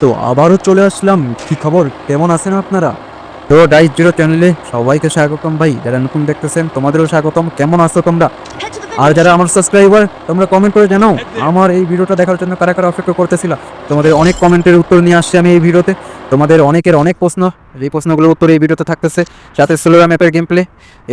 তো আবারও চলে আসলাম। কি খবর? কেমন আছেন আপনারা? তো ডাইস জিরো চ্যানেলে সবাইকে স্বাগতম ভাই। যারা নতুন দেখতেছেন, তোমাদেরও স্বাগতম। কেমন আছো তোমরা? আর যারা আমার সাবস্ক্রাইবার তোমরা কমেন্ট করে জানাও, আমার এই ভিডিওটা দেখার জন্য কারা কারা অপেক্ষা করতেছিল? তোমাদের অনেক কমেন্টের উত্তর নিয়ে আসছি আমি এই ভিডিওতে। তোমাদের অনেকের অনেক প্রশ্ন, এই প্রশ্নগুলোর উত্তর এই ভিডিওতে থাকতেছে। সাথে সোলোরা ম্যাপের গেম প্লে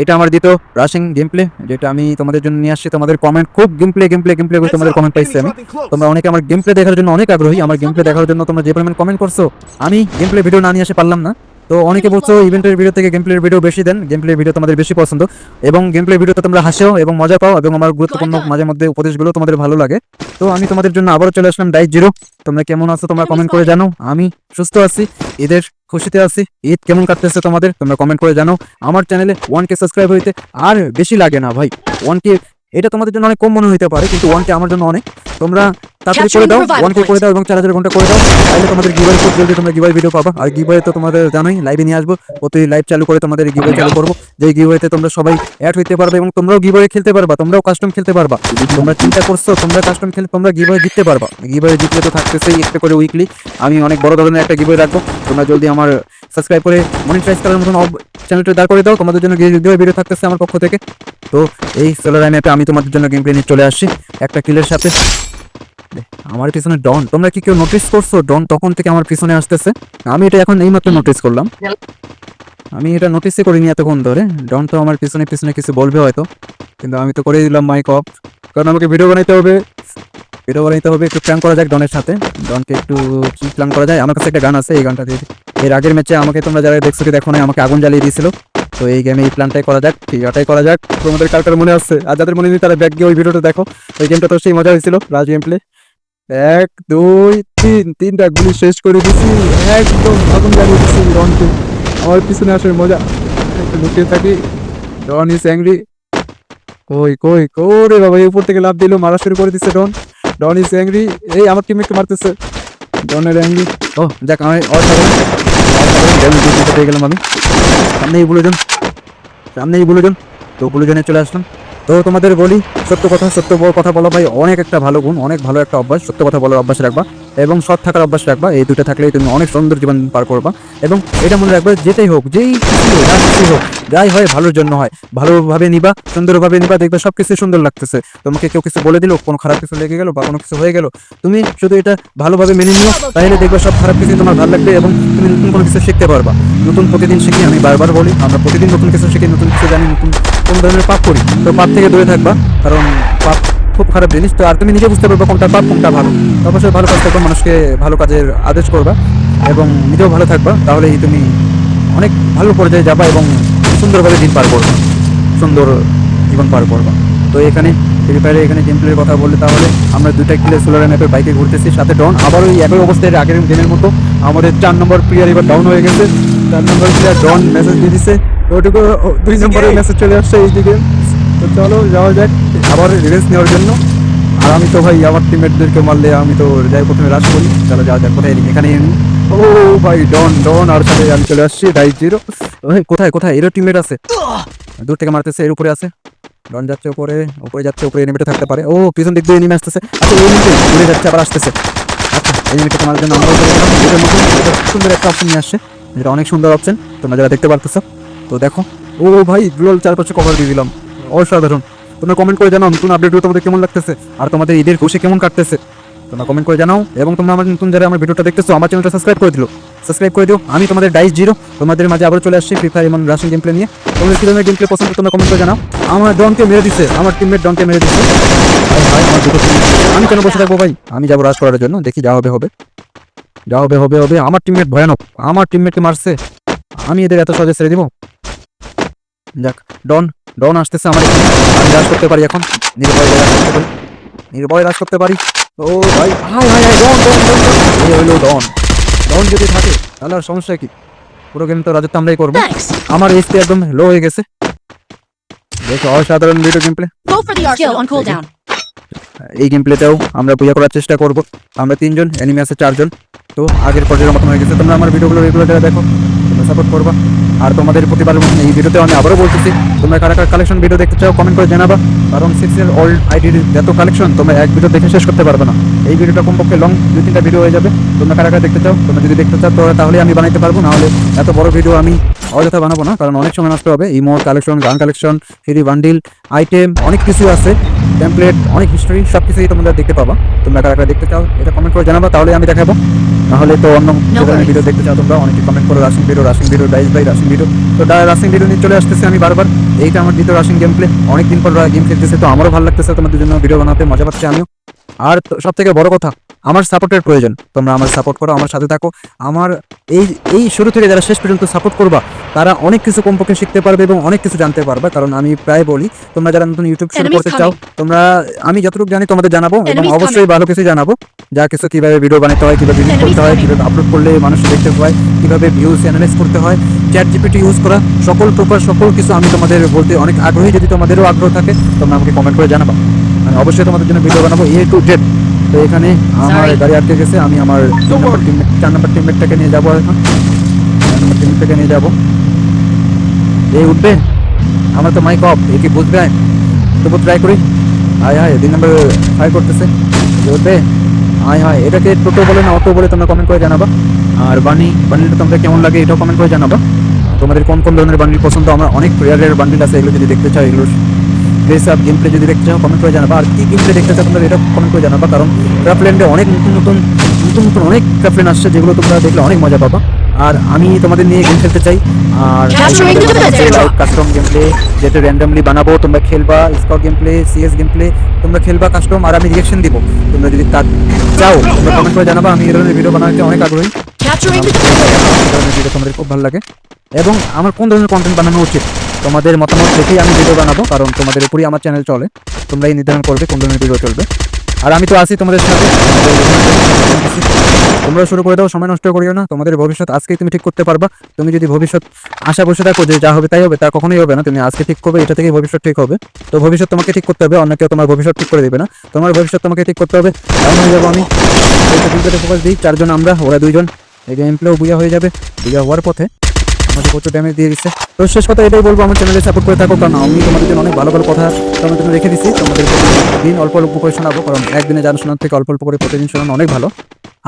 এটা আমার দ্বিতীয় রাশিং গেম প্লে যেটা আমি তোমাদের জন্য নিয়ে আসছি। তোমাদের কমেন্ট খুব game play game play game play করে তোমাদের কমেন্ট পাইছি আমি। তোমরা অনেকে আমার গেম প্লে দেখার জন্য অনেক আগ্রহী। আমার গেম প্লে দেখার জন্য তোমরা যে পরিমাণ কমেন্ট করছ, আমি গেম প্লে ভিডিও না নিয়ে আসে পারলাম না। তো অনেকে বলছো ইভেন্টের ভিডিও থেকে গেম প্লের ভিডিও বেশি দেন গেম প্লের ভিডিও তোমাদের বেশি পছন্দ। এবং গেম প্লে ভিডিওতে তোমরা হাসেও এবং মজা পাও এবং আমার গুরুত্বপূর্ণ মাঝে মধ্যে উপদেশগুলো তোমাদের ভালো লাগে। তো আমি তোমাদের জন্য আবারও চলে আসলাম ডাইট জিরো তোমরা কেমন আছো তোমরা কমেন্ট করে জানো। আমি সুস্থ আছি ঈদের খুশিতে আছি ঈদ কেমন কাটতেছে তোমাদের তোমরা কমেন্ট করে জানো। আমার চ্যানেলে ওয়ান কে সাবস্ক্রাইব হইতে আর বেশি লাগে না ভাই। ওয়ান কে এটা তোমাদের জন্য অনেক কম মনে হইতে পারে কিন্তু ওয়ান কে আমার জন্য অনেক। তোমরা তাড়াতাড়ি করে দাও ওয়ান কে করে দাও এবং চার হাজার ঘণ্টা করে দাও। তাহলে তোমাদের গিভার খুব জলদি তোমরা গিভার ভিডিও পাবা। আর গিভারে তো তোমাদের জানোই লাইভে নিয়ে আসব প্রতি লাইভ চালু করে তোমাদের গিভার চালু করব। যে গিভারেতে তোমরা সবাই অ্যাড হইতে পারবে এবং তোমরাও গিভারে খেলতে পারবা তোমরাও কাস্টম খেলতে পারবা। তোমরা চিন্তা করছ তোমরা কাস্টম খেলে তোমরা গিভারে জিততে পারবা। গিভারে জিতলে তো থাকতেছেই একটা করে উইকলি আমি অনেক বড় ধরনের একটা গিভারে রাখব। তোমরা জলদি আমার সাবস্ক্রাইব করে মনিটাইজ করার মতন চ্যানেলটা দাঁড় করে দাও। তোমাদের জন্য গিভার ভিডিও থাকতেছে আমার পক্ষ থেকে। তো এই সোলার ম্যাপে আমি তোমাদের জন্য গেম প্লে নিয়ে চলে আসছি। একটা কিলের সাথে। আমার পিছনে ডন তোমরা কি কেউ নোটিস করছ? ডন তখন থেকে আমার পিছনে আসতেছে। আমি এটা এখন এইমাত্র নোটিস করলাম। আমি এটা নোটিসই করিনি এতক্ষণ ধরে। ডন তো আমার পিছনে পিছনে কিছু বলবে হয়তো। কিন্তু আমি তো করে দিলাম মাইক অফ কারণ আমাকে ভিডিও বানাইতে হবে। ভিডিও বানাইতে হবে, একটু প্ল্যান করা যাক ডনের সাথে ডনকে একটু প্ল্যান করা যায়? আমার কাছে একটা গান আছে, এই গানটা দিয়ে এর আগের ম্যাচে আমাকে তোমরা যারা দেখছ কি দেখো না আমাকে আগুন জ্বালিয়ে দিয়েছিল। তো এই গেমে এই প্ল্যানটাই করা যাক ঠিকাটাই করা যাক। তোমাদের কার কার মনে আসছে আর যাদের মনে নেই, তারা ব্যাক গিয়ে ওই ভিডিওটা দেখো। ওই গেমটা তো সেই মজা হয়েছিল রাজ গেম প্লে এক, দুই, তিন, তিনটা গুলি শেষ করে দিছি। একদম আগুন জ্বালিয়ে দিছি রনকে আমার পিছনে আসার মজা। একটু লুকিয়ে থাকি। ডন ইজ অ্যাংরি কই কই কই রে বাবা, এই উপর থেকে লাভ দিল, মারা শুরু করে দিচ্ছে ডন ডন ইজ অ্যাংরি এই আমার টিমমেটকে মারতেছে। ডনের অ্যাংরি ও দেখ আমি অসাধারণ ড্যামেজ দিতে পেয়ে গেলাম আমি। সামনে এই বুলোজন সামনে এই বুলোজন। তো বুলোজনে চলে আসলাম। তো তোমাদের বলি, সত্য কথা সত্য কথা বলো ভাই, অনেক একটা ভালো গুণ, অনেক ভালো একটা অভ্যাস। সত্য কথা বলার অভ্যাস রাখবা। এবং সৎ থাকার অভ্যাস রাখবা। এই দুটো থাকলেই তুমি অনেক সুন্দর জীবন পার করবা। এবং এটা মনে রাখবে, যেটাই হোক, যেই কিছুই হোক যাই হয়, ভালোর জন্য হয়। ভালোভাবে নিবা, সুন্দরভাবে নিবা, দেখবে সব কিছু সুন্দর লাগতেছে। তোমাকে কেউ কিছু বলে দিল, কোনো খারাপ কিছু লেগে গেল বা কোনো কিছু হয়ে গেল, তুমি শুধু এটা ভালোভাবে মেনে নিও। তাহলে দেখবে সব খারাপ কিছু তোমার ভালো লাগবে এবং তুমি নতুন কোনো কিছু শিখতে পারবা। নতুন প্রতিদিন শিখি, আমি বারবার বলি, আমরা প্রতিদিন নতুন কিছু শিখি, নতুন কিছু জানি, নতুন কোন ধরনের পাপ করি। তো পাপ থেকে দূরে থাকবা, কারণ পাপ খুব খারাপ জিনিস। তো আর তুমি নিজে বুঝতে পারবে কোনটা পাপ কোনটা ভালো। অবশ্যই ভালো কাজ করবা মানুষকে ভালো কাজের আদেশ করবা এবং নিজেও ভালো থাকবা। তাহলেই তুমি অনেক ভালো পর্যায়ে যাবা এবং সুন্দরভাবে দিন পার করবা সুন্দর জীবন পার করবা। তো এখানে ফ্রি ফায়ারে এখানে গেম প্লের কথা বললে তাহলে আমরা দুইটা কিলে সোলার ম্যাপের বাইকে ঘুরতেছি। সাথে ডন আবার ওই একই অবস্থায় আগের দিনের মতো আমাদের চার নম্বর প্লেয়ার এবার ডাউন হয়ে গেছে। চার নম্বর প্লেয়ার ডন মেসেজ দিয়ে তো ওটুকু দুই নম্বরের মেসেজ চলে আসছে এইদিকে। তো চলো যাওয়া যাক। আবার রিভেন্স নেওয়ার জন্য। আর আমি তো ভাই, আমার টিমমেটদেরকে মারলে আমি তো যাই প্রথমে রাশ করি, তাহলে যা যাক কোথায় এখানে ও ভাই, ডন ডন, আর সাথে আমি চলে আসছি ডাই জিরো কোথায় কোথায়? এরও টিমমেট আছে। দূর থেকে মারতেছে, এর উপরে আছে। ডন যাচ্ছে উপরে উপরে যাচ্ছে, উপরে এনিমিটা থাকতে পারে। ও, পিছন দিক দিয়ে এনিমি আসতেছে। আচ্ছা এনিমিটা ঘুরে যাচ্ছে, আবার আসতেছে। আচ্ছা এনিমিটাকে মারার জন্য আমরা এটার মধ্যে সুন্দর একটা অপশন নিয়ে আসছে, যেটা অনেক সুন্দর অপশন তোমরা যারা দেখতে পারতেছো, তো দেখো। ও ভাই গ্লোল চারপাশে কভার দিয়ে দিলাম। অসাধারণ। তোমরা কমেন্ট করে জানাও নতুন আপডেটগুলো তোমাদের কেমন লাগতেছে, আর তোমাদের ঈদের খুশি কেমন কাটতেছে। তোমরা কমেন্ট করে জানাও, এবং তোমরা আমার নতুন যারা আমার ভিডিওটা দেখতেছো, আমার চ্যানেলটা সাবস্ক্রাইব করে দিলো। সাবস্ক্রাইব করে দিও, আমি তোমাদের ডাইস জিরো তোমাদের মাঝে আবার চলে আসছি ফ্রি ফায়ার এমন রাশিয়ান গেম প্লে নিয়ে। তোমাদের কি ধরনের গেম প্লে পছন্দ তোমরা কমেন্ট করে জানাও। আমার ডনকে মেরে দিছে, আমার টিমমেট ডনকে মেরে teammate। আমি কেন বসে থাকব ভাই? আমি যাব রাশ করার জন্য, দেখি যা হবে হবে। যা হবে হবে হবে, আমার টিমমেট ভয়ানক। আমার টিমমেটকে মারছে। আমি এদের এত সহজে ছেড়ে দিব? যাক ডন ডন আসতেছে আমার। আমি রাশ করতে পারি এখন। নির্ভয় রাশ করতে পারি। নির্ভয় রাশ করতে পারি। ও ভাই hi hi hi don don don এই হইল ডন ডন যদি থাকে তাহলে আর সমস্যা কি? পুরো গেম তো রাজত্ব আমরাই করব। আমার এসপি একদম লো হয়ে গেছে। দেখো অসাধারণ ভিডিও গেম প্লে. এই গেম প্লেতেও আমরা পূজা করার চেষ্টা করব। আমরা তিনজন অ্যানিমে আছে চারজন। তো আগের পর্যায়ের মতন হয়ে গেছে। তোমরা আমার ভিডিওগুলো রেগুলার দেখো। তোমরা সাপোর্ট করবা। আর তোমাদের প্রতিবারের মতন এই ভিডিওতে আমি আবারও বলতেছি, তোমরা কারা কার কালেকশন ভিডিও দেখতে চাও কমেন্ট করে জানাবা। কারণ সিক্স ইয়ার ওল্ড আইডির যত কালেকশন তোমরা এক ভিডিও দেখে শেষ করতে পারবে না। এই ভিডিওটা কমপক্ষে লং দুই তিনটা ভিডিও হয়ে যাবে। তোমরা কারা কারা দেখতে চাও, তোমরা যদি দেখতে চাও, তো তাহলে আমি বানাইতে পারব। না হলে এত বড় ভিডিও আমি অযথা বানাবো না কারণ অনেক সময় নষ্ট হবে। Emote collection gun collection free bundle item অনেক কিছু আছে। টেমপ্লেট অনেক হিস্টোরি সব কিছুই তোমরা দেখতে পাবা। তোমরা কারা কারা দেখতে চাও এটা কমেন্ট করে জানাবা তাহলে আমি দেখাবো। নাহলে তো অন্য ভিডিও দেখতে চাও তোমরা অনেকে কমেন্ট করো rushing video rushing video dice by rushing video তো রাশিং ভিডিও নিয়ে চলে আসতেছে আমি বারবার। এইটা আমার দ্বিতীয় রাশিং গেম প্লে অনেকদিন পর গেম খেলতেছে তো আমারও ভালো লাগতেছে তোমাদের জন্য ভিডিও বানাতে মজা পাচ্ছি আমিও। আর সব থেকে বড় কথা আমার সাপোর্টের প্রয়োজন। তোমরা আমার সাপোর্ট করো আমার সাথে থাকো। আমার এই এই শুরু থেকে যারা শেষ পর্যন্ত সাপোর্ট করবা তারা অনেক কিছু কমপক্ষে শিখতে পারবে এবং অনেক কিছু জানতে পারবে কারণ আমি প্রায় বলি তোমরা যারা নতুন ইউটিউব শুরু করতে চাও তোমরা আমি যতটুকু জানি তোমাদের জানাব এবং অবশ্যই ভালো কিছু জানাব। যা কিছু কীভাবে ভিডিও বানাতে হয় কীভাবে Enemies করতে হয়. কীভাবে আপলোড করলে মানুষ দেখতে হয় কীভাবে ভিউজ অ্যানালাইজ করতে হয় চ্যাট জিপিটি ইউজ করা সকল প্রকার সকল কিছু আমি তোমাদের বলতে অনেক আগ্রহী যদি তোমাদেরও আগ্রহ থাকে তোমরা আমাকে কমেন্ট করে জানাবা। আমি অবশ্যই তোমাদের জন্য ভিডিও বানাবো এ টু জেড তো এখানে আমার গাড়ি আটকে গেছে আমি আমার চার নম্বর টিমমেটটাকে নিয়ে যাব এখন। চার নম্বর টিমমেটটাকে নিয়ে যাব। এই উঠবে? আমার তো মাইক অফ এ কি বুঝবে? তবু ট্রাই করি। আয় হায় দুই নম্বর ফায়ার করতেছে। উঠবে? আয় হায় এটাকে টোটো বলে না অটো বলে তোমরা কমেন্ট করে জানাবা। আর বানি বান্ডিলটা তোমাদের কেমন লাগে এটাও কমেন্ট করে জানাবা। তোমাদের কোন কোন ধরনের বান্ডিল পছন্দ? আমার অনেক রেয়ারের বান্ডিল আছে এগুলো যদি দেখতে চাও এগুলো ড্রেস আপ গেম প্লে যদি দেখতে চাও কমেন্ট করে জানাবা। আর কি গেম প্লে দেখতে চাও তোমরা এটা কমেন্ট করে জানাবা কারণ ক্রাফল্যান্ডে অনেক নতুন নতুন নতুন নতুন অনেক ক্রাফল্যান্ড আসছে যেগুলো তোমরা দেখলে অনেক মজা পাবা। আর আমি তোমাদের নিয়ে গেম খেলতে চাই আর কাস্টম গেম প্লে যেটা র্যান্ডমলি বানাবো তোমরা খেলবা squad game play CS game play তোমরা খেলবা কাস্টম আর আমি রিয়েকশন দিব। তোমরা যদি তা চাও তোমরা কমেন্ট করে জানাবা আমি এই ধরনের ভিডিও বানাতে অনেক আগ্রহী। ভিডিও তোমাদের খুব ভালো লাগে। এবং আমার কোন ধরনের কন্টেন্ট বানানো উচিত? তোমাদের মতামত দেখেই আমি ভিডিও বানাবো, কারণ তোমাদের উপরই আমার চ্যানেল চলে। তোমরাই নির্ধারণ করবে কোন ধরনের ভিডিও চলবে। আর আমি তো আছি তোমাদের সাথে। তোমরা শুরু করে দাও, সময় নষ্ট করিও না। তোমাদের ভবিষ্যৎ আজকেই তুমি ঠিক করতে পারবা। তুমি যদি ভবিষ্যৎ আশা বসে থাকো যে যা হবে তাই হবে, তা কখনোই হবে না। তুমি আজকে ঠিক করবে, এটা থেকেই ভবিষ্যৎ ঠিক হবে। তো ভবিষ্যৎ তোমাকে ঠিক করতে হবে, অন্য তোমার ভবিষ্যৎ ঠিক করে দেবে না। তোমার ভবিষ্যৎ তোমাকে ঠিক করতে হবে। এমন হয়ে যাব আমি। ফোকাস দিই। চারজন আমরা, ওরা দুইজন। এই গেম প্লেও বুয়া হয়ে যাবে। বুয়া হওয়ার পথে আমাকে প্রচুর ড্যামেজ দিয়ে দিচ্ছে। তো শেষ কথা এটাই বলব আমার চ্যানেলে সাপোর্ট করে থাকো কারণ আমি তোমাদের জন্য অনেক ভালো ভালো কথা তোমাদের জন্য রেখে দিচ্ছি তোমাদের দিন অল্প অল্প করে শোনাবো কারণ একদিনে জানা শোনার থেকে অল্প অল্প করে প্রতিদিন শোনানো অনেক ভালো।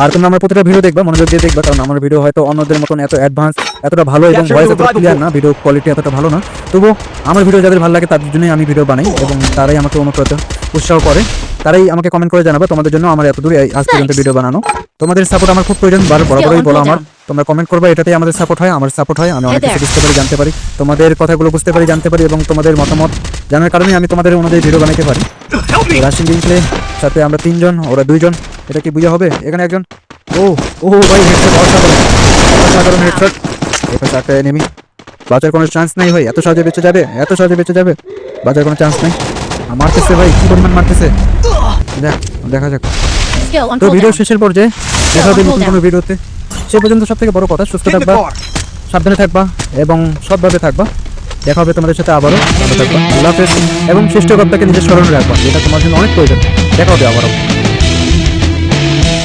আর তোমরা আমার প্রতিটা ভিডিও দেখবা মনোযোগ দিয়ে দেখবা কারণ আমার ভিডিও হয়তো অন্যদের মতন এত অ্যাডভান্স এতটা ভালো এবং ভয়েস এতটা ক্লিয়ার না ভিডিও কোয়ালিটি এতটা ভালো না। তবুও আমার ভিডিও যাদের ভালো লাগে তাদের জন্যই আমি ভিডিও বানাই এবং তারাই আমাকে অনুপ্রাণিত উৎসাহ করে। তারাই আমাকে কমেন্ট করে জানাবে তোমাদের জন্য আমার এত দূরে আজ পর্যন্ত ভিডিও বানানো। তোমাদের সাপোর্ট আমার খুব প্রয়োজন বার বরাবরই বলো আমার। তোমরা কমেন্ট করবে এটাতেই আমাদের সাপোর্ট হয় আমার সাপোর্ট হয় আমি অনেক কিছু বুঝতে পারি জানতে পারি। তোমাদের কথাগুলো বুঝতে পারি জানতে পারি এবং তোমাদের মতামত জানার কারণে আমি তোমাদের অনুযায়ী ভিডিও বানাইতে পারি। রাশিং গেমপ্লে সাথে আমরা তিনজন ওরা দুইজন এটা কি বুঝা হবে? এখানে একজন। ও ও ভাই হেডশট অসাধারণ। অসাধারণ হেডশট এটা চারটে এনিমি বাঁচার কোনো চান্স নেই ভাই এত সহজে বেঁচে যাবে এত সহজে বেঁচে যাবে। বাঁচার কোনো চান্স নেই। মারতেছে ভাই কি পরিমাণ মারতেছে? দেখ দেখা যাক। তো ভিডিও. শেষের পর্যায়ে দেখা হবে নতুন কোনো ভিডিওতে সে পর্যন্ত সব থেকে বড় কথা সুস্থ থাকবা সাবধানে থাকবা এবং সৎভাবে থাকবা। দেখা হবে তোমাদের সাথে আবারও। ভালো থাকবা। আল্লাহ হাফেজ। এবং সৃষ্টিকর্তাকে নিজের স্মরণে রাখবা। যেটা তোমার জন্য অনেক প্রয়োজন। দেখা হবে আবারও।